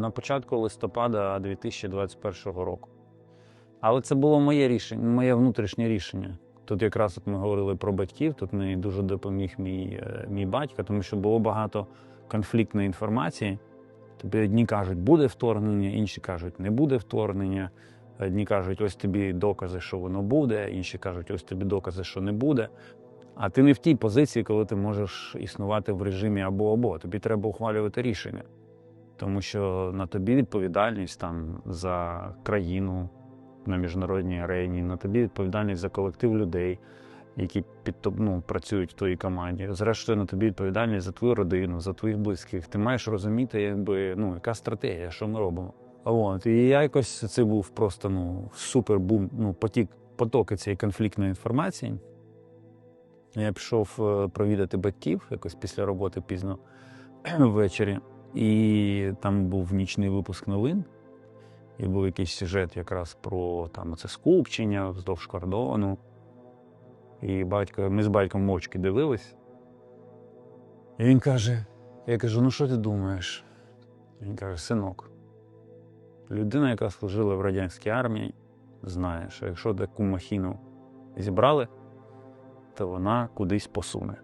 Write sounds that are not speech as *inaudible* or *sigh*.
на початку листопада 2021 року. Але це було моє рішення, моє внутрішнє рішення. Тут якраз от ми говорили про батьків, тут мені дуже допоміг мій, е, мій батько, тому що було багато конфліктної інформації. Тобі одні кажуть, буде вторгнення, інші кажуть, не буде вторгнення. Одні кажуть, ось тобі докази, що воно буде, інші кажуть, ось тобі докази, що не буде. А ти не в тій позиції, коли ти можеш існувати в режимі або-або. Тобі треба ухвалювати рішення. Тому що на тобі відповідальність там за країну на міжнародній арені, на тобі відповідальність за колектив людей, які під ну, працюють в твоїй команді. Зрештою, на тобі відповідальність за твою родину, за твоїх близьких. Ти маєш розуміти, якби ну, яка стратегія, що ми робимо. От, і я якось це був просто ну, супер бум, ну, потік, потоки цієї конфліктної інформації. Я пішов е, провідати батьків якось після роботи пізно *clears throat* ввечері. І там був нічний випуск новин, і був якийсь сюжет якраз про там це скупчення вздовж кордону. І батько, ми з батьком мовчки дивились. І він каже: я кажу: ну що ти думаєш? Він каже: синок, людина, яка служила в радянській армії, знає, що якщо таку махіну зібрали, то вона кудись посуне.